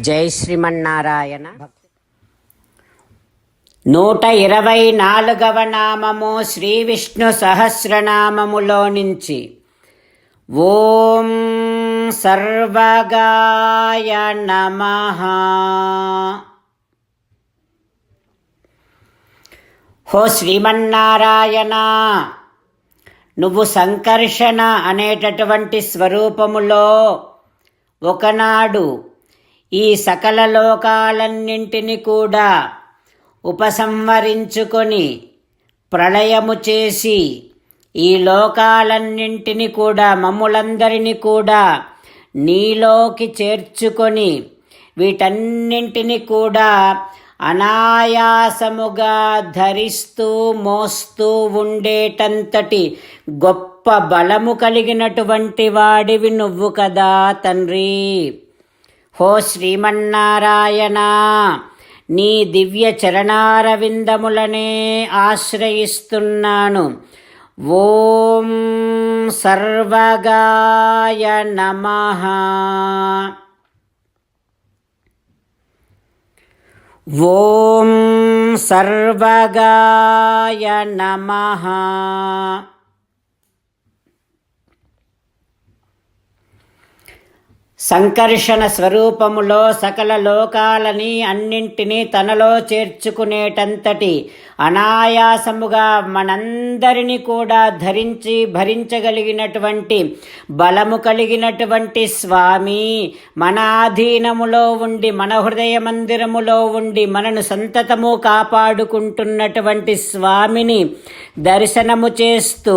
జై శ్రీమన్నారాయణ. నూట ఇరవై నాలుగవ నామము శ్రీ విష్ణు సహస్రనామములో నుంచి. ఓం సర్వగాయ నమ. హో శ్రీమన్నారాయణ నువ్వు సంకర్షణ అనేటటువంటి స్వరూపములో ఒకనాడు ఈ సకల లోకాలన్నింటిని కూడా ఉపసంహరించుకొని ప్రళయము చేసి ఈ లోకాలన్నింటిని కూడా మమ్ములందరినీ కూడా నీలోకి చేర్చుకొని వీటన్నింటిని కూడా అనాయాసముగా ధరిస్తూ మోస్తూ ఉండేటంతటి గొప్ప బలము కలిగినటువంటి వాడివి నువ్వు కదా తండ్రి. హో శ్రీమన్నారాయణ నీ దివ్య చరణారవిందములనే ఆశ్రయిస్తున్నాను. ఓం సర్వగాయ నమః. ఓం సర్వగాయ నమః. సంకర్షణ స్వరూపములో సకల లోకాలని అన్నింటినీ తనలో చేర్చుకునేటంతటి అనాయాసముగా మనందరినీ కూడా ధరించి భరించగలిగినటువంటి బలము కలిగినటువంటి స్వామి మన ఆధీనములో ఉండి మన హృదయ మందిరములో ఉండి మనను సంతతము కాపాడుకుంటున్నటువంటి స్వామిని దర్శనము చేస్తూ